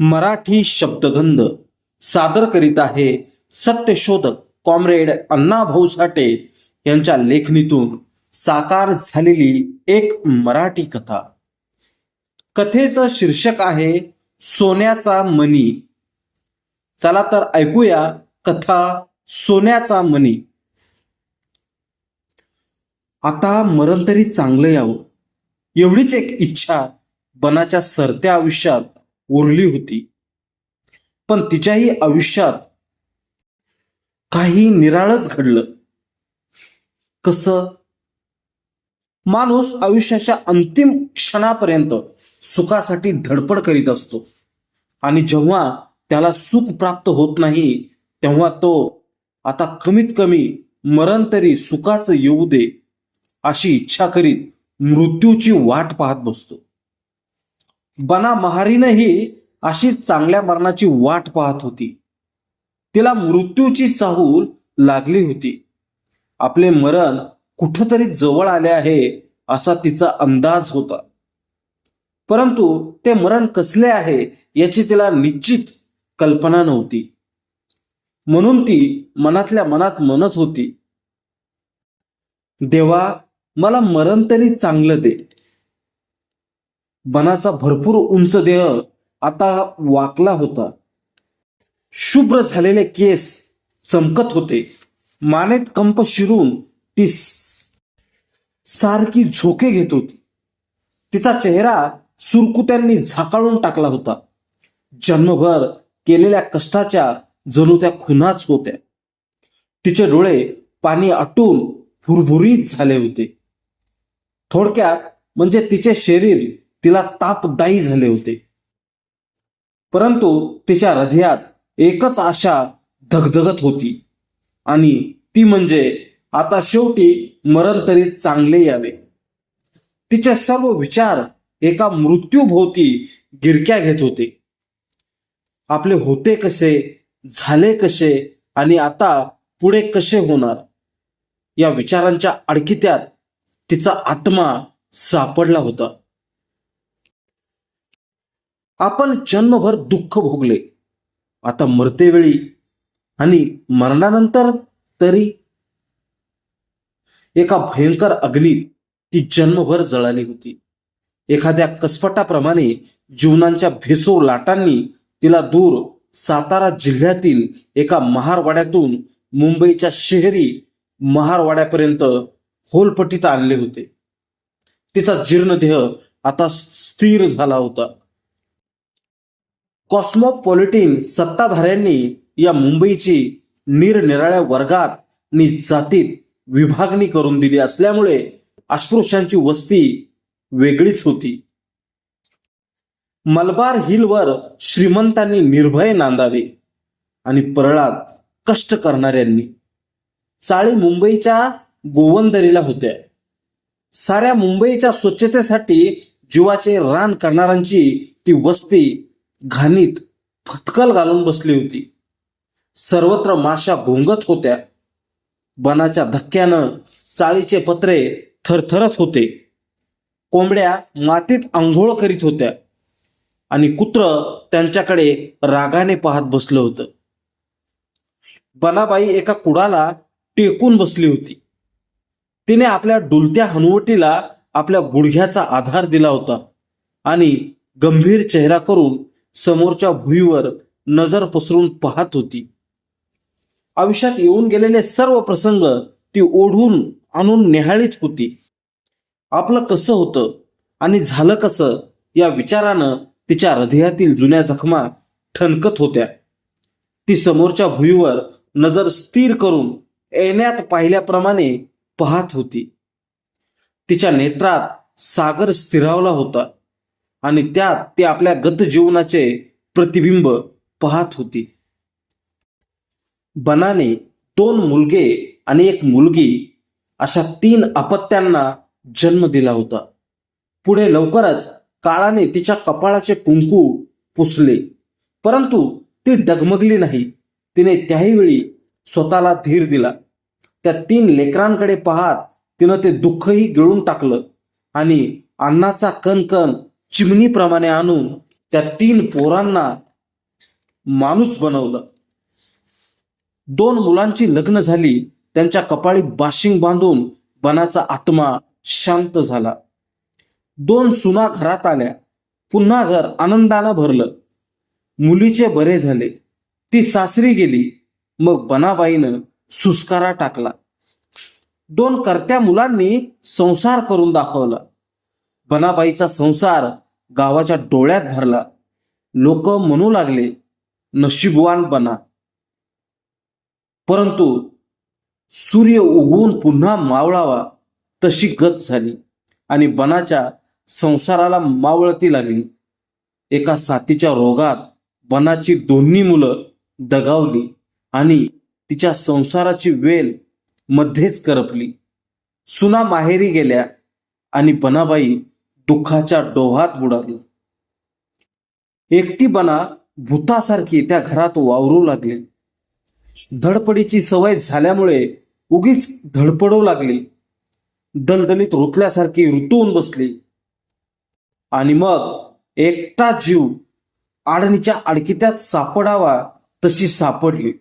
मराठी शब्दगंध. सादर करीत आहे सत्यशोधक कॉम्रेड अण्णाभाऊ साठे यांच्या लेखणीतून साकार झालेली एक मराठी कथा. कथेचं शीर्षक आहे सोन्याचा मणी. चला तर ऐकूया कथा सोन्याचा मणी. आता मरण तरी चांगलं यावं. एवढीच एक इच्छा बनाच्या सरत्या आयुष्यात उरली होती. पण तिच्याही आयुष्यात काही निराळच घडलं. कस? माणूस आयुष्याच्या अंतिम क्षणापर्यंत सुखासाठी धडपड करीत असतो. आणि जेव्हा त्याला सुख प्राप्त होत नाही तेव्हा तो आता कमीत कमी मरण तरी सुखाचं येऊ दे अशी इच्छा करीत मृत्यूची वाट पाहत बसतो. बना महारीनही अशी चांगल्या मरणाची वाट पाहत होती. तिला मृत्यूची चाहूल लागली होती. आपले मरण कुठंतरी जवळ आले आहे असा तिचा अंदाज होता. परंतु ते मरण कसले आहे याची तिला निश्चित कल्पना नव्हती. म्हणून ती मनातल्या मनात म्हणत होती देवा मला मरण तरी चांगलं दे. बनाचा भरपूर उंच देह आता वाकला होता. शुभ्र झालेले केस चमकत होते. मानेत कंप शिरून ती सारखी झोके घेत होती. तिचा चेहरा सुरकुत्यांनी झाकाळून टाकला होता. जन्मभर केलेल्या कष्टाच्या जणू त्या खुनाच होत्या. तिचे डोळे पाणी आटून भुरभुरीत झाले होते. थोडक्यात म्हणजे तिचे शरीर तिला तापदायी झाले होते. परंतु तिच्या हृदयात एकच आशा धगधगत होती आणि ती म्हणजे आता शेवटी मरण तरी चांगले यावे. तिचे सर्व विचार एका मृत्यूभोवती गिरक्या घेत होते. आपले होते कसे झाले कसे आणि आता पुढे कसे होणार? या विचारांच्या अडकित्यात तिचा आत्मा सापडला होता. आपण जन्मभर दुःख भोगले. आता मरतेवेळी आणि मरणानंतर तरी एका भयंकर अग्नीत ती जन्मभर जळाली होती. एखाद्या कसपटाप्रमाणे जीवनांच्या भेसो लाटांनी तिला दूर सातारा जिल्ह्यातील एका महारवाड्यातून मुंबईच्या शहरी महारवाड्यापर्यंत होलपटीत आणले होते. तिचा जीर्णदेह आता स्थिर झाला होता. कॉस्मोपॉलिटिन सत्ताधाऱ्यांनी या मुंबईची निरनिराळ्या वर्गात नि जातीत विभागणी करून दिली असल्यामुळे अस्पृश्यांची वस्ती वेगळीच होती. मलबार हिलवर श्रीमंतांनी निर्भय नांदावे आणि परळात कष्ट करणाऱ्यांनी. चाळी मुंबईच्या गोवंदरीला होत्या. साऱ्या मुंबईच्या स्वच्छतेसाठी जीवाचे रान करणाऱ्यांची ती वस्ती घाणीत फतकल घालून बसली होती. सर्वत्र माशा घोंगत होत्या. बनाच्या धक्क्यानं चाळीचे पत्रे थरथरत होते. कोंबड्या मातीत आंघोळ करीत होत्या. आणि कुत्र त्यांच्याकडे रागाने पाहत बसलं होतं. बनाबाई एका कुडाला टेकून बसली होती. तिने आपल्या डुलत्या हनुवटीला आपल्या गुडघ्याचा आधार दिला होता. आणि गंभीर चेहरा करून समोरच्या भुईवर नजर पसरून पाहत होती. आयुष्यात येऊन गेलेले सर्व प्रसंग ती ओढून आणून निहाळीत होती. आपलं कसं होतं आणि झालं कसं या विचारानं तिच्या हृदयातील जुन्या जखमा ठणकत होत्या. ती समोरच्या भुईवर नजर स्थिर करून येण्यात पाहिल्याप्रमाणे पाहत होती. तिच्या नेत्रात सागर स्थिरावला होता. आणि त्यात ते आपल्या गत जीवनाचे प्रतिबिंब पाहत होती. बनाने दोन मुलगे आणि एक मुलगी अशा तीन अपत्यांना जन्म दिला होता. पुढे लवकरच काळाने तिच्या कपाळाचे कुंकू पुसले. परंतु ती डगमगली नाही. तिने त्याही वेळी स्वतःला धीर दिला. त्या तीन लेकरांकडे पाहत तिनं ते दुःखही गिळून टाकलं आणि अन्नाचा कणकण चिमणीप्रमाणे आणून त्या तीन पोरांना माणूस बनवलं. दोन मुलांची लग्न झाली त्यांच्या कपाळी बाशिंग बांधून बनाचा आत्मा शांत झाला. दोन सुना घरात आल्या पुन्हा घर आनंदानं भरलं. मुलीचे बरे झाले. ती सासरी गेली मग बनाबाईनं सुस्कारा टाकला. दोन करत्या मुलांनी संसार करून दाखवला. बनाबाईचा संसार गावाच्या डोळ्यात भरला. लोक म्हणू लागले नशीबवान बना. परंतु सूर्य उगवून पुन्हा मावळावा तशी गत झाली आणि बनाच्या संसाराला मावळती लागली. एका साथीच्या रोगात बनाची दोन्ही मुलं दगावली आणि तिच्या संसाराची वेल मध्येच करपली. सुना माहेरी गेल्या आणि बनाबाई दुःखाच्या डोहात बुडाली. एकटीपणा भूतासारखी त्या घरात वावरू लागले. धडपडीची सवय झाल्यामुळे उगीच धडपडू लागली. दलदलीत रुतल्यासारखी ऋतून बसली. आणि मग एकटा जीव आडणीच्या अडकित्यात सापडावा तशी सापडली.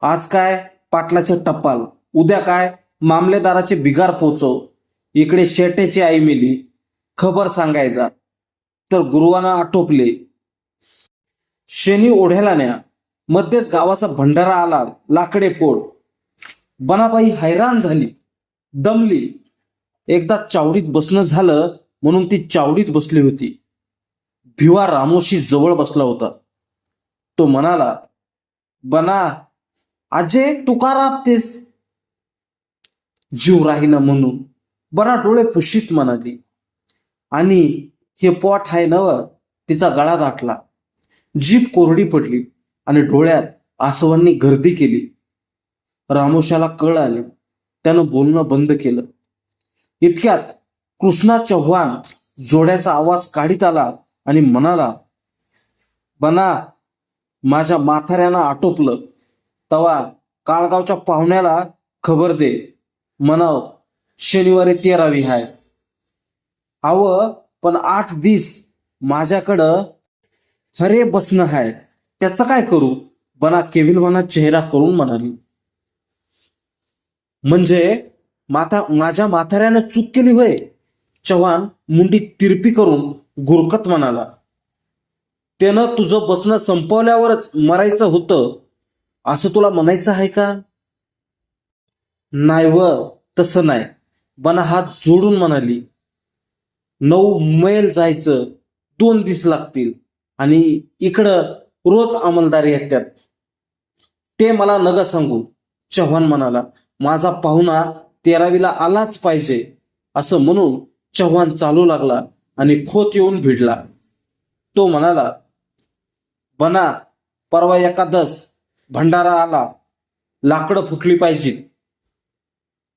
आज काय? पाटलाचे टपाल. उद्या काय? मामलेदाराचे बिगार पोचव. इकडे शेट्याची आई मिली. खबर सांगायचा. तर गुरुवाना आटोपले. शनी ओढ्याला न्या. मध्येच गावाचा भंडारा आला. लाकडे फोड. बनाबाई हैराण झाली. दमली. एकदा चावडीत बसणं झालं म्हणून ती चावडीत बसली होती. भिवा रामोशी जवळ बसला होता. तो म्हणाला बना अजय तू का राबतेस जीव राहीना म्हणून. बना डोळे फुशीत म्हणाली. आणि हे पोट आहे नव तिचा गळा दाटला जीप कोरडी पडली आणि डोळ्यात आसवांनी गर्दी केली. रामोशाला कळ आली त्यानं बोलणं बंद केलं. इतक्यात कृष्णा चव्हाण जोड्याचा आवाज काढीत आला आणि म्हणाला बना माझ्या माथाऱ्यानं आटोपलं. तवा काळगावच्या पाहुण्याला खबर दे. म्हणाव शनिवारी तेरावी हाय. अव पण आठ दिस माझ्याकडं हरे बसणं हाय. त्याचं काय करू? बना केविलवाना चेहरा करून म्हणाली. म्हणजे माता माझ्या म्हाताऱ्यानं चूक केली होय? चव्हाण मुंडी तिरपी करून गुरकत म्हणाला. त्यानं तुझं बसणं संपवल्यावरच मरायचं होतं. असं तुला म्हणायचं आहे का? नाही व तसं नाही. बना हात जोडून म्हणाली नऊ मैल जायचं दोन दिस लागतील आणि इकडं रोज अंमलदारी येतात ते मला नग सांगू चव्हाण म्हणाला माझा पाहुणा तेरावीला आलाच पाहिजे असं म्हणून चव्हाण चालू लागला आणि खोत येऊन भिडला. तो म्हणाला बना परवा एकादस भंडारा आला लाकडं फुटली पाहिजेत.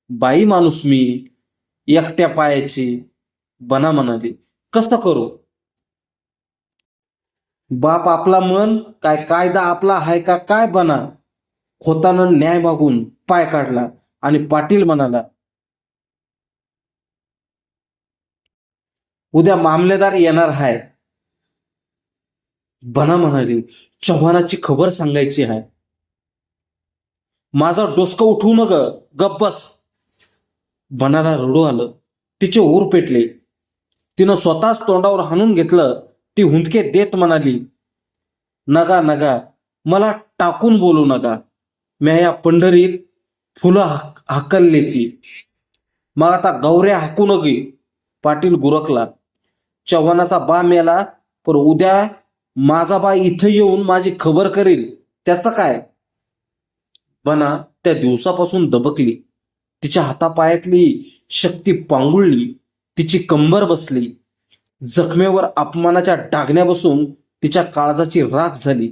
बाई माणूस मी एकट्या पायाची बना म्हणाली. कसं करू? बाप आपला मन काय कायदा आपला आहे का काय बना? खोतानं न्याय मागून पाय काढला आणि पाटील म्हणाला उद्या मामलेदार येणार आहे बना म्हणाली चव्हाणाची खबर सांगायची आहे माझं डोसकं उठवू न गप्प बस. बनाला रडू आलं. तिचे ओर पेटले. तिनं स्वतःच तोंडावर हाणून घेतलं. ती हुंदके देत म्हणाली नगा नगा मला टाकून बोलू नका. म्या या पंढरीत फुलं हाकलले ती. मग आता गौऱ्या हाकू नगे. पाटील गुरकला चव्हाणाचा बा मेला पण उद्या माझा बा इथं येऊन माझी खबर करेल. त्याचं काय? बना त्या दिवसापासून दबकली. तिच्या हातापायातली शक्ती पांगुळली तिची कंबर बसली जखमेवर अपमानाच्या डागण्या बसून तिच्या काळजाची राख झाली.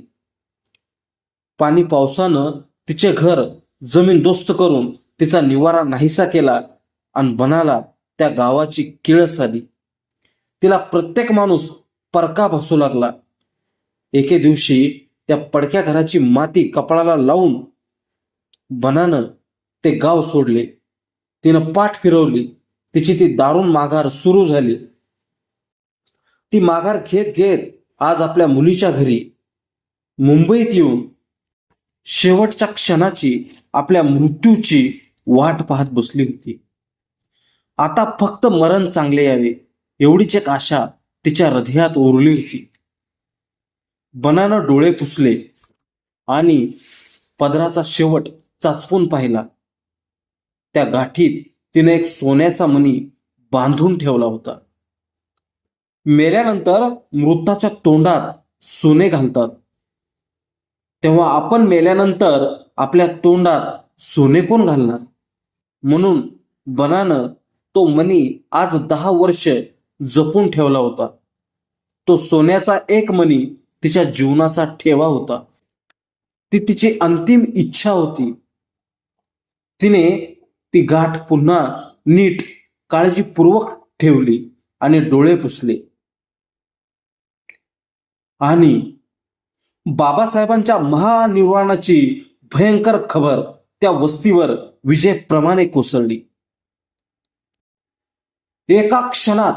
पाणी पावसानं तिचे घर जमीन दोस्त करून तिचा निवारा नाहीसा केला आणि बनाला त्या गावाची किळस आली तिला प्रत्येक माणूस परका भासू लागला. एके दिवशी त्या पडक्या घराची माती कपाळाला लावून बनानं ते गाव सोडले. तिनं पाठ फिरवली. तिची ती दारुण माघार सुरू झाली. ती माघार घेत घेत आज आपल्या मुलीच्या घरी. मुंबईत येऊन शेवटच्या क्षणाची आपल्या मृत्यूची वाट पाहत बसली होती. आता फक्त मरण चांगले यावे एवढीच एक आशा तिच्या हृदयात ओरली होती. बनानं डोळे पुसले आणि पदराचा शेवट चाचपून पाहिला. त्या गाठीत तिने एक सोन्याचा मणी बांधून ठेवला होता. मेल्यानंतर मृताच्या तोंडात सोने घालतात. तेव्हा आपण मेल्यानंतर आपल्या तोंडात सोने कोण घालणार? म्हणून बनानं तो मणी आज दहा वर्ष जपून ठेवला होता. तो सोन्याचा एक मणी तिच्या जीवनाचा ठेवा होता. ती तिची अंतिम इच्छा होती. तिने ती गाठ पुन्हा नीट काळजीपूर्वक ठेवली आणि डोळे पुसले. आणि बाबासाहेबांच्या महानिर्वाणाची भयंकर खबर त्या वस्तीवर विजयप्रमाणे कोसळली. एका क्षणात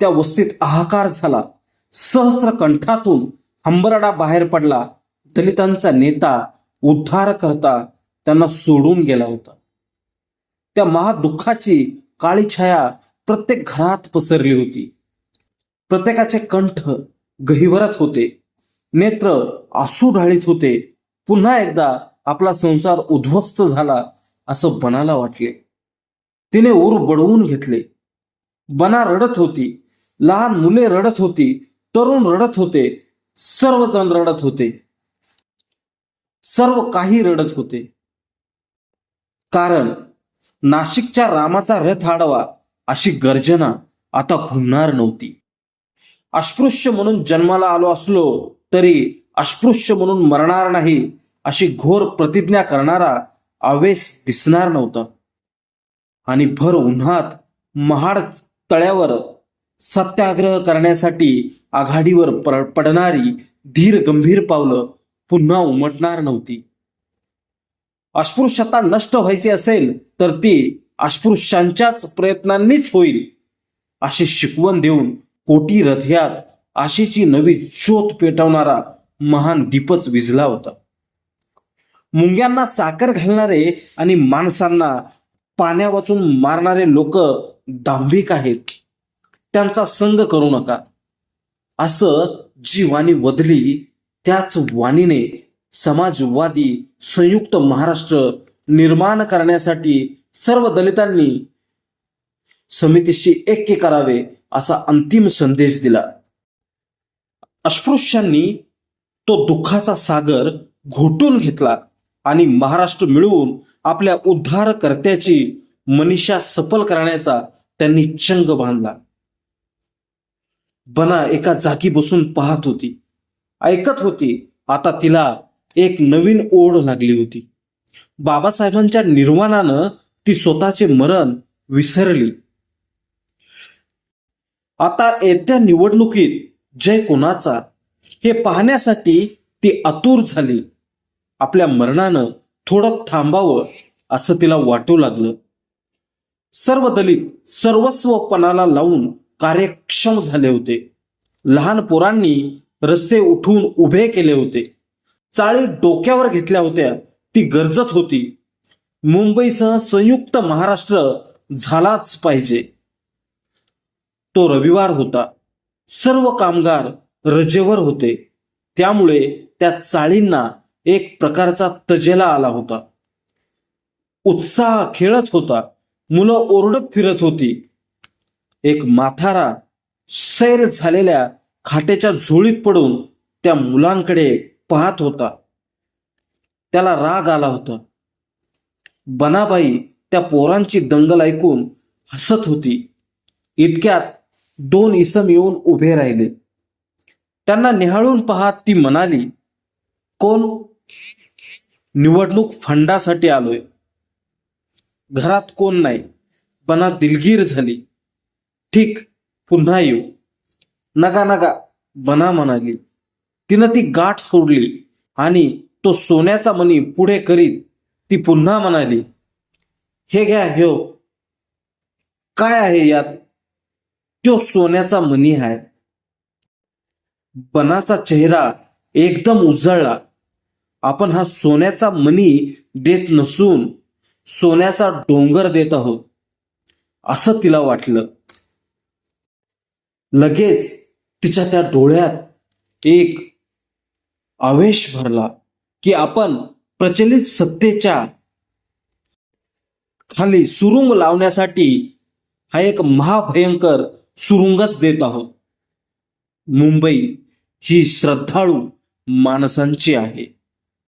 त्या वस्तीत हाहाकार झाला. सहस्र कंठातून हंबरडा बाहेर पडला. दलितांचा नेता उद्धार करता त्यांना सोडून गेला होता. त्या महादुःखाची काळी छाया प्रत्येक घरात पसरली होती. प्रत्येकाचे कंठ गहिवरत होते. नेत्र आसू ढाळीत होते. पुन्हा एकदा आपला संसार उद्ध्वस्त झाला असं बनाला वाटले. तिने ऊर बडवून घेतले. बना रडत होती. लहान मुले रडत होती. तरुण रडत होते. सर्वजण रडत होते. सर्व काही रडत होते. कारण नाशिकच्या रामाचा रथ आडवा अशी गर्जना आता खुलणार नव्हती. अस्पृश्य म्हणून जन्माला आलो असलो तरी अस्पृश्य म्हणून मरणार नाही अशी घोर प्रतिज्ञा करणारा आवेश दिसणार नव्हता. आणि भर उन्हात महाड तळ्यावर सत्याग्रह करण्यासाठी आघाडीवर पडणारी धीर गंभीर पावलं पुन्हा उमटणार नव्हती. अस्पृश्यता नष्ट व्हायची असेल तर ती अस्पृश्यांच्याच प्रयत्नांनीच होईल. अशी शिकवण देऊन कोटी रथयात आशेची नवी ज्योत पेटवणारा महान दीपच विझला होता. मुंग्यांना साखर घालणारे आणि माणसांना पाण्या वाचून मारणारे लोक दांभिक आहेत. त्यांचा संग करू नका. असं जी वाणी वदली त्याच वाणीने समाजवादी संयुक्त महाराष्ट्र निर्माण करण्यासाठी सर्व दलितांनी समितीशी ऐक्य करावे असा अंतिम संदेश दिला. अस्पृश्यांनी तो दुःखाचा सागर घोटून घेतला आणि महाराष्ट्र मिळवून आपल्या उद्धारकर्त्याची मनीषा सफल करण्याचा त्यांनी चंग बांधला. बना एका जागी बसून पाहत होती. ऐकत होती. आता तिला एक नवीन ओढ लागली होती. बाबासाहेबांच्या निर्वाणानं ती स्वतःचे मरण विसरली. आता येत्या निवडणुकीत जय कोणाचा हे पाहण्यासाठी ती आतुर झाली. आपल्या मरणानं थोडं थांबावं असं तिला वाटू लागलं. सर्व दलित सर्वस्वपणाला लावून कार्यक्षम झाले होते. लहान पोरांनी रस्ते उठून उभे केले होते. चाळी डोक्यावर घेतल्या होत्या. ती गरजत होती. मुंबईसह संयुक्त महाराष्ट्र झालाच पाहिजे. तो रविवार होता. सर्व कामगार रजेवर होते. त्यामुळे त्या चाळींना एक प्रकारचा तजेला आला होता. उत्साह खेळत होता. मुलं ओरडत फिरत होती. एक माथारा सैर झालेल्या खाटेच्या झोळीत पडून त्या मुलांकडे पाहत होता. त्याला राग आला होता. बनाबाई त्या पोरांची दंगल ऐकून हसत होती. इतक्यात दोन इसम येऊन उभे राहिले. त्यांना निहाळून पाहत ती म्हणाली कोण निवडणूक फंडासाठी आलोय. घरात कोण नाही. बना दिलगीर झाली. ठीक पुन्हा येऊ. नका नका बना म्हणाली. तिनं ती गाठ सोडली आणि तो सोन्याचा मणी पुढे करीत ती पुन्हा म्हणाली हे घ्या ह्यो काय आहे यात? तो सोन्याचा मणी आहे. बनाचा चेहरा एकदम उजळला. आपण हा सोन्याचा मणी देत नसून सोन्याचा डोंगर देत आहोत असं तिला वाटलं. लगेच तिच्या त्या डोळ्यात एक आवेश भरला की आपण प्रचलित सत्तेच्या खाली सुरुंग लावण्यासाठी हा एक महाभयंकर सुरुंगच देत आहोत. मुंबई ही श्रद्धाळू माणसांची आहे.